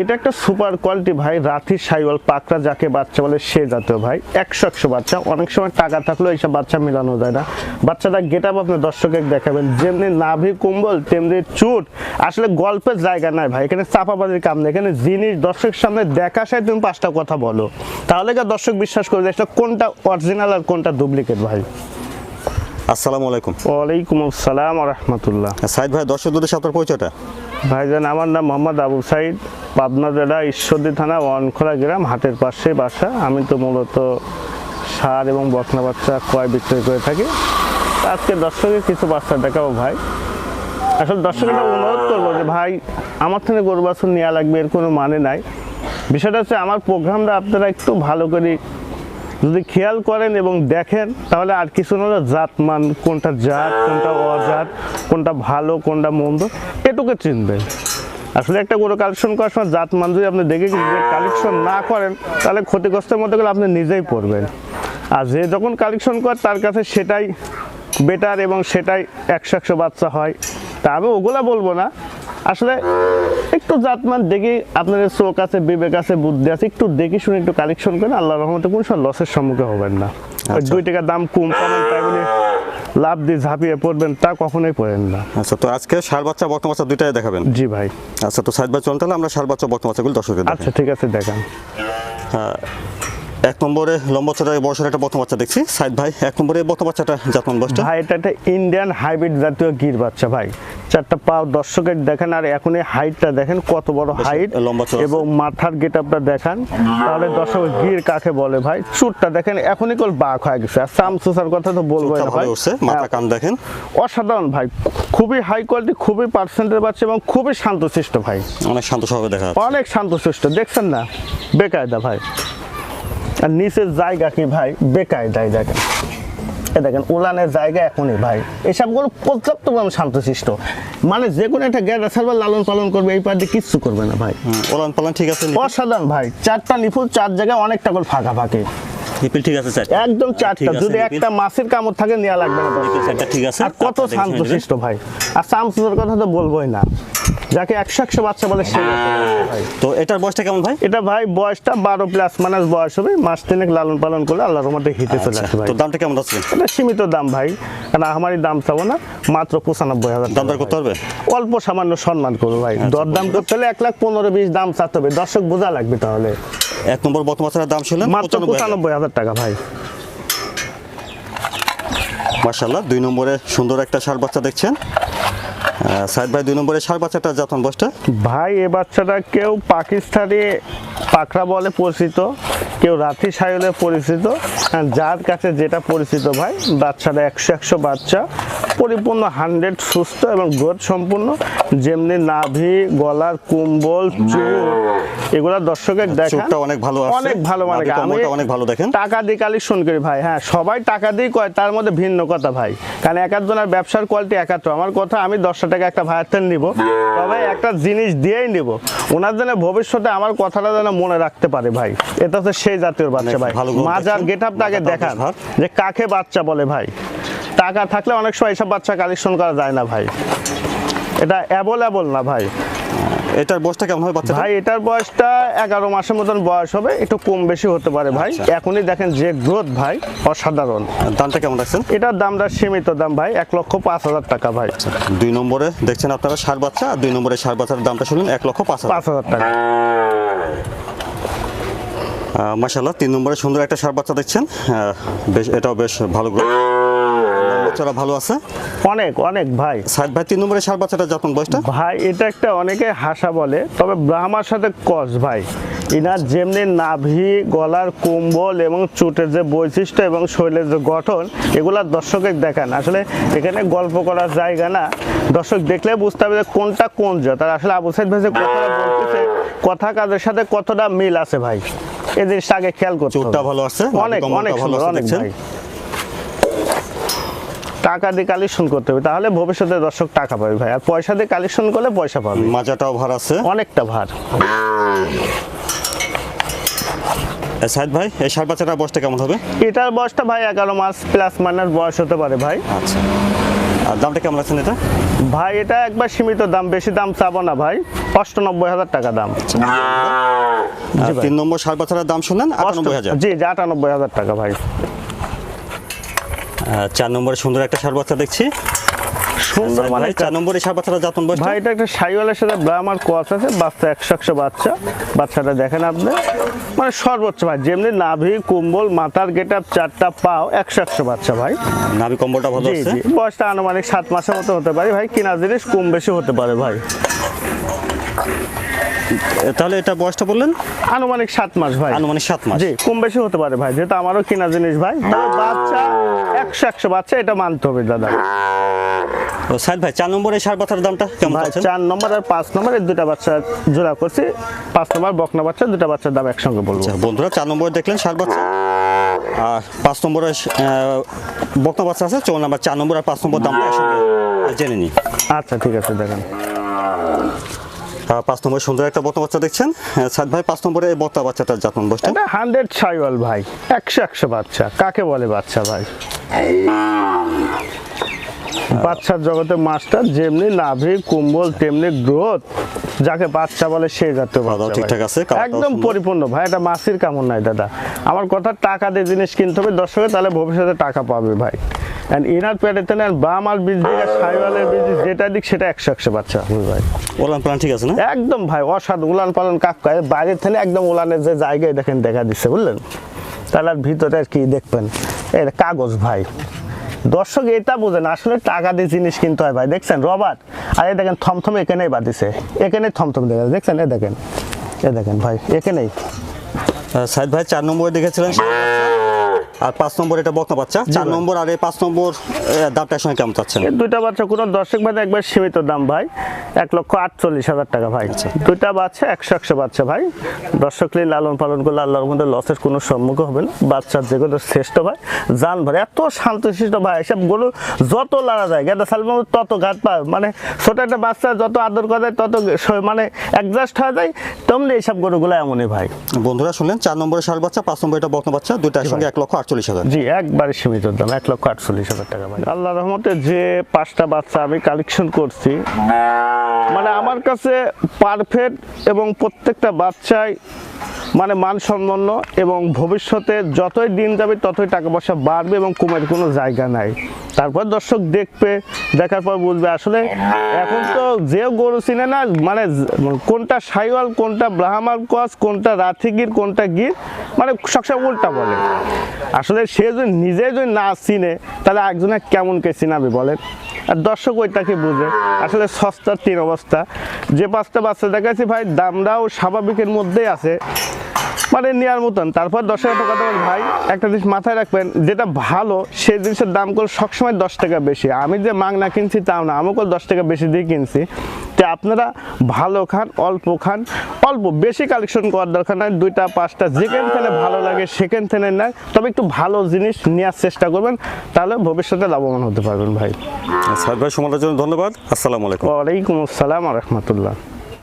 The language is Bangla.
এটা একটা সুপার কোয়ালিটি ভাই রাথি সাইওয়াল পাকড়া যাকে বাচ্চা বলে সে জাতীয় ভাই। একশো একশো বাচ্চা অনেক সময় টাকা থাকলেও এইসব বাচ্চা মেলানো যায় না। বাচ্চাটা গেট আপ আপনি দর্শকের দেখাবেন যেমনি নাভি কুম্বল তেমনি চুট। আসলে গল্পের জায়গা নাই ভাই এখানে চাপাবাজির কাম নেই। এখানে জিনিস দর্শকের সামনে দেখা সাই তুমি পাঁচটা কথা বলো। তাহলে কি দর্শক বিশ্বাস করবে যে এটা কোনটা অরিজিনাল আর কোনটা ডুপ্লিকেট ভাই? আসসালামু আলাইকুম। ওয়ালাইকুম আসসালাম রহমতুল্লাহ। সাইদ ভাই দর্শকদের সাথে আপনার পরিচয়টা? ভাইজান, আমার নাম মোহাম্মদ আবু সাইদ, পাবনা জেলা ঈশ্বরদী থানা, ওয়ানখোলা গ্রাম, হাটের পাশে বাসা। আমি তো মূলত সার এবং বকনা বাচ্চা ক্রয় বিক্রয় করে থাকি। আজকে দর্শকের কিছু বাচ্চা দেখাবো ভাই। আসলে দর্শকের অনুরোধ করব যে, ভাই, আমার থেকে গরু বাছুর নেওয়া লাগবে, এর কোনো মানে নাই। বিষয়টা হচ্ছে, আমার প্রোগ্রামটা আপনারা একটু ভালো করে যদি খেয়াল করেন এবং দেখেন, তাহলে আর কিছু না জাত মান কোনটা জাত, কোনটা অজাত, কোনটা ভালো, কোনটা মন্দ, এটুকু চিনবেন। আসলে একটা গরু কালেকশন করার সময় জাত মান যদি আপনি দেখে কালেকশন না করেন, তাহলে ক্ষতিগ্রস্তের মধ্যে গেলে আপনি নিজেই পড়বেন। আর যে যখন কালেকশন করে, তার কাছে সেটাই বেটার এবং সেটাই একশো একশো বাচ্চা হয়। তা আমি ওগুলা বলব না। আসলে একটু জাতমান দেখি আপনাদের চোখ আছে বিবেক আছে বুদ্ধি আছে একটু দেখি শুনে একটু কালেকশন করেন আল্লাহ রহমতে কোন সময় লসের সম্মুখীন হবেন না। আচ্ছা। দুই টাকা দাম কম পাবেন তাই বলে লাভ দিয়ে ঝাঁপিয়ে পড়বেন তা কখনোই পড়েন না। আচ্ছা তো আজকে সার বাচ্চা বর্তমান বাচ্চা দুইটাই দেখাবেন? জি ভাই। আচ্ছা তো ভাই চলুন তাহলে আমরা সার বাচ্চা বর্তমান বাচ্চাগুলো দর্শকের। আচ্ছা ঠিক আছে দেখান। এক নম্বরে লম্বা চড়া বয়সের একটা প্রথম বাচ্চা দেখছি। সাইদ ভাই এক নম্বরে প্রথম বাচ্চাটা জাতমান বয়সটা? ভাই এটা একটা ইন্ডিয়ান হাইব্রিড জাতীয় গির বাচ্চা ভাই। চারটা পা দর্শকের দেখেন আর এখন এই হাইটটা দেখেন কত বড় হাইট এবং মাথার গেট আপটা দেখান। তাহলে দর্শক গির কাকে বলে ভাই? চুটটা দেখেন এখনই কল বাঘ হয়ে গেছে। আর সামসুসার কথা তো বলব না ভাই। মাথা হ্যাঁ, কান দেখেন। অসাধারণ ভাই খুবই হাই কোয়ালিটি খুবই পার্সেন্টের বাচ্চা এবং খুবই শান্তশিষ্ট ভাই। অনেক শান্ত স্বভাবে দেখা যাচ্ছে। অনেক শান্তশিষ্ট দেখছেন না? বেকায়দা ভাই। আর নিচের জায়গা কি ভাই? দেখেন। এ দেখেন উলানের জায়গা এখনই ভাই। এসবগুলো পর্যাপ্ত পরিমাণ শান্তশিষ্ট। মানে যে কোনো একটা গ্যাস সার্ভার লালন পালন করবে এই পার্টি কিচ্ছু করবে না ভাই। পালান ঠিক আছে অসাধারণ ভাই। চারটা নিফুল চার জায়গায় অনেকটা করে ফাঁকা ফাঁকে। নিপিল ঠিক আছে স্যার একদম ঠিক চারটা। যদি একটা মাছের কামড় থাকে নেওয়া লাগবে না ঠিক আছে আর কত শান্তশিষ্ট ভাই। আর কথা তো বলবোই না। যাকে একশো একশো বাচ্চা বলে সে তো এটার বয়সটা কেমন ভাই? এটা ভাই বয়সটা বারো প্লাস মাইনাস বয়স হবে। মাস তিনেক লালন পালন করলে আল্লাহর রহমতে হিটে চলে আচ্ছা, আসবে ভাই। তো দামটা কেমন আছে? এটা সীমিত দাম ভাই। কারণ আমারই দাম চাবো না মাত্র পঁচানব্বই হাজার দাম করতে পারবে? অল্প সামান্য সম্মান করব ভাই। দরদাম করতে হলে এক লাখ পনেরো বিশ দাম চাতে হবে। দর্শক বোঝা লাগবে তাহলে। এক নম্বর বর্তমান বাচ্চার দাম শুনলেন মাত্র পঁচানব্বই হাজার। টাকা ভাই। মার্শাল্লাহ দুই নম্বরে সুন্দর একটা ষাট বাচ্চা দেখছেন। সাইদ ভাই, দুই নম্বরে সার বাচ্চাটা জাতমান বসটা ভাই, এ বাচ্চাটা কেউ পাকিস্তানি পাকড়া বলে পরিচিত, কেউ রাতি সাইলে পরিচিত আর যার কাছে যেটা পরিচিত ভাই, বাচ্চাটা একশো একশো বাচ্চা। পরিপূর্ণ হান্ড্রেড সুস্থ এবং গ্রোথ সম্পূর্ণ যেমনি নাভি গলার কুম্বল চুল এগুলা দর্শকের দেখা অনেক ভালো অনেক ভালো মানে অনেক ভালো দেখেন। টাকা দিয়ে কালেকশন করি ভাই হ্যাঁ সবাই টাকা দিয়ে কয় তার মধ্যে ভিন্ন কথা ভাই। কারণ এক একজনের ব্যবসার কোয়ালিটি একাত্র আমার কথা আমি দশটা টাকা একটা ভাইয়ের থেকে নিব তবে একটা জিনিস দিয়েই নিব। ওনার জন্য ভবিষ্যতে আমার কথাটা যেন মনে রাখতে পারে ভাই। এটা হচ্ছে সেই জাতীয় বাচ্চা ভাই। ভালো মাজার গেট আপটা আগে মাথাটাও দেখান যে কাকে বাচ্চা বলে ভাই। টাকা থাকলে অনেক সময় এসব বাচ্চা কালেকশন করা যায় না ভাই। এটা অ্যাভেলেবল না ভাই। এটার বয়সটা কেমন হবে বাচ্চা ভাই এটার বয়সটা এগারো মাসের মতন বয়স হবে একটু কম বেশি হতে পারে ভাই। আচ্ছা। এখনই দেখেন যে গ্রোথ ভাই অসাধারণ। দামটা কেমন রাখছেন? এটার দামটা সীমিত দাম ভাই এক লক্ষ পাঁচ হাজার টাকা ভাই। দুই নম্বরে দেখছেন আপনারা ষাট বাচ্চা আর দুই নম্বরে সার বাচ্চার দামটা শুনুন এক লক্ষ পাঁচ হাজার। টাকা। মাসাল্লাহ তিন নম্বরে সুন্দর একটা সার বাচ্চা দেখছেন। বেশ এটাও বেশ ভালো গ্রোথ বাচ্চারা ভালো আছে? অনেক অনেক ভাই। সাইদ ভাই তিন নম্বরে ষাট বাচ্চাটা যখন বয়সটা? ভাই এটা একটা অনেকে হাসা বলে তবে ব্রাহ্মার সাথে কস ভাই। ইনার যেমনি নাভি গলার কুম্বল এবং চুটের যে বৈশিষ্ট্য এবং শরীরের যে গঠন এগুলা দর্শকের দেখান। আসলে এখানে গল্প করার জায়গা না। দর্শক দেখলে বুঝতে হবে যে কোনটা কোন জাত। আর আসলে আবু সাইদ ভাই যে কথাটা বলতেছে কথা কাজের সাথে কতটা মিল আছে ভাই? এই জিনিসটা আগে খেয়াল করতে হবে। ভালো আছে অনেক অনেক ভালো অনেক ভাই। টাকা দিয়ে কালেকশন করতে হবে তাহলে ভবিষ্যতে দর্শক টাকা পাবে ভাই। আর পয়সা দিয়ে কালেকশন করলে পয়সা পাবে। মাজাটাও ভার আছে। অনেকটা ভার। ভাই এই বাচ্চাটার বয়সটা কেমন হবে? এটার বয়সটা ভাই এগারো মাস প্লাস মাইনাস বয়স হতে পারে ভাই। আচ্ছা। আর দামটা কেমন এটা? ভাই এটা একবার সীমিত দাম বেশি দাম চাবো না ভাই। অষ্টানব্বই হাজার টাকা দাম। তিন নম্বর সার বাচ্চাটার দাম শুনলেন? আটানব্বই হাজার। জি আটানব্বই হাজার টাকা ভাই। চার নম্বরে সুন্দর একটা সার বাচ্চা দেখছি। সুন্দর মানে চার নম্বরে সার বাচ্চাটা জাতন বয়স ভাই এটা একটা সাইওয়ালের সাথে ব্রাহ্মার আছে বাচ্চা একশো একশো বাচ্চা। বাচ্চাটা দেখেন আপনি। মানে সর্বোচ্চ ভাই যেমনি নাভি কুম্বল মাথার গেট আপ চারটা পাও একশো একশো বাচ্চা ভাই। নাভি কম্বলটা ভালো আছে? বয়সটা আনুমানিক সাত মাসের মতো হতে পারে ভাই কিনা জিনিস কম বেশি হতে পারে ভাই। তাহলে এটা বয়সটা বললেন? আনুমানিক সাত মাস ভাই। আনুমানিক সাত মাস। জি কম বেশি হতে পারে ভাই যেহেতু আমারও কেনা জিনিস ভাই। বাচ্চা একশো একশো বাচ্চা এটা মানতে হবে দাদা। সাইদ ভাই চার নম্বরে সার বাচ্চার দামটা কেমন আছে চার নম্বর আর পাঁচ নম্বর এই দুটা বাচ্চা জোড়া করছি। পাঁচ নম্বর বকনা বাচ্চা দুটা বাচ্চার দাম একসঙ্গে বলব। বন্ধুরা চার নম্বরে দেখলেন সার বাচ্চা। আর পাঁচ নম্বরে বক্তা বাচ্চা আছে নাম্বার চার নম্বর আর পাঁচ নম্বর দামটা একসঙ্গে জেনে নিই। আচ্ছা ঠিক আছে দেখেন। পাঁচ নম্বরে সুন্দর একটা বক্তা বাচ্চা দেখছেন। সাদ ভাই পাঁচ নম্বরে এই বক্তা বাচ্চাটার যত্ন বয়সটা এটা হান্ড্রেড ছাইওয়াল ভাই একশো একশো বাচ্চা। কাকে বলে বাচ্চা ভাই? বাচ্চার জগতে মাস্টার যেমনি নাভি কুম্বল তেমনি গ্রোথ যাকে বাচ্চা বলে সেই জাতীয় ঠিকঠাক আছে, একদম পরিপূর্ণ ভাই এটা মাসির কেমন নাই দাদা। আমার কথা টাকা দিয়ে জিনিস কিনতে হবে দর্শকে তাহলে ভবিষ্যতে টাকা পাবে ভাই। এন্ড ইনার প্যাডেতে নেন বাম আর বীজ দিকে সাইওয়ালের বীজ যেটা দিক সেটা একশো একশো বাচ্চা ভাই। ওলান প্লান ঠিক আছে না? একদম ভাই অসাধু উলান পালন কাক করে বাইরের থেকে একদম উলানের যে জায়গায় দেখেন দেখা দিচ্ছে বুঝলেন? তাহলে আর ভিতরে আর কি দেখবেন? এটা কাগজ ভাই। দর্শক এটা বোঝেন আসলে টাকা দিয়ে জিনিস কিনতে হয় ভাই দেখছেন? রবার্ট আর এই দেখেন থমথম এখানেই বাদিছে এখানে থমথম দেখা যায়। দেখছেন? এ দেখেন এ দেখেন ভাই এখানেই। সাইদ ভাই চার নম্বরে দেখেছিলেন। বাচ্চা। আর পাঁচ নম্বর এটা বক্তা বাচ্চা। চার নম্বর আর এই পাঁচ নম্বর আহ, দামটার সঙ্গে কেমন চাচ্ছেন? দুইটা বাচ্চা কোনো দর্শক ভাই একবার সীমিত দাম ভাই। এক লক্ষ আটচল্লিশ হাজার টাকা ভাই। আচ্ছা। দুইটা বাচ্চা একশো একশো বাচ্চা ভাই। দর্শক নিয়ে লালন পালন করলে আল্লাহর মধ্যে লসের কোনো সম্মুখীন হবে না। বাচ্চার যেগুলো শ্রেষ্ঠ ভাই। জান ভাই এত শান্তশিষ্ট ভাই। এসব গরু যত লাড়া যায় গেদা সালমান তত ঘাট পায় মানে ছোট একটা বাচ্চা যত আদর করা যায় তত মানে অ্যাডজাস্ট হয়ে যায়। তেমনি এইসব গরুগুলো এমনই ভাই। বন্ধুরা শুনলেন চার নম্বরে ষাঁড় বাচ্চা পাঁচ নম্বর এটা বক্তা বাচ্চা। দুইটার সঙ্গে এক লক্ষ আটচল্লিশ হাজার। জি একবারে সীমিত দাম এক লক্ষ আটচল্লিশ হাজার টাকা আল্লাহ রহমতে যে পাঁচটা বাচ্চা আমি কালেকশন করছি মানে আমার কাছে পারফেক্ট এবং প্রত্যেকটা বাচ্চাই মানে মানসম্পন্ন এবং ভবিষ্যতে যতই দিন যাবে, ততই টাকা পয়সা বাড়বে এবং কমের কোনো জায়গা নাই। তারপর দর্শক দেখবে, দেখার পর বুঝবে। আসলে এখন তো যে গরু চিনে না মানে কোনটা সাইওয়াল, কোনটা ব্রাহ্মার কস কোনটা রাথিগির, কোনটা গির মানে সবসময় উল্টা বলে। আসলে সে যদি নিজে যদি না চিনে, তাহলে একজনে কেমন কে চিনাবে বলেন? আর দর্শক ওইটাকে বুঝে আসলে সস্তার তিন অবস্থা। যে পাঁচটা বাচ্চা দেখাচ্ছি ভাই দামটাও স্বাভাবিকের মধ্যেই আছে। মানে নেওয়ার মতন। তারপর দশ হাজার টাকা দেবেন ভাই। একটা জিনিস মাথায় রাখবেন, যেটা ভালো, সেই জিনিসের দাম করে সবসময় দশ টাকা বেশি। আমি যে মাংনা কিনছি তাও না, আমাকেও দশ টাকা বেশি দিয়ে কিনছি। আপনারা ভালো খান অল্প খান অল্প বেশি কালেকশন করার দরকার নাই। দুইটা পাঁচটা যেখানে থেকে ভালো লাগে সেখান থেকে নেয় তবে একটু ভালো জিনিস নেওয়ার চেষ্টা করবেন তাহলে ভবিষ্যতে লাভবান হতে পারবেন ভাই। সাইদ ভাই সমালোচনা জন্য ধন্যবাদ। আসসালামু আলাইকুম। ওয়ালাইকুম আসসালাম রহমতুল্লাহ।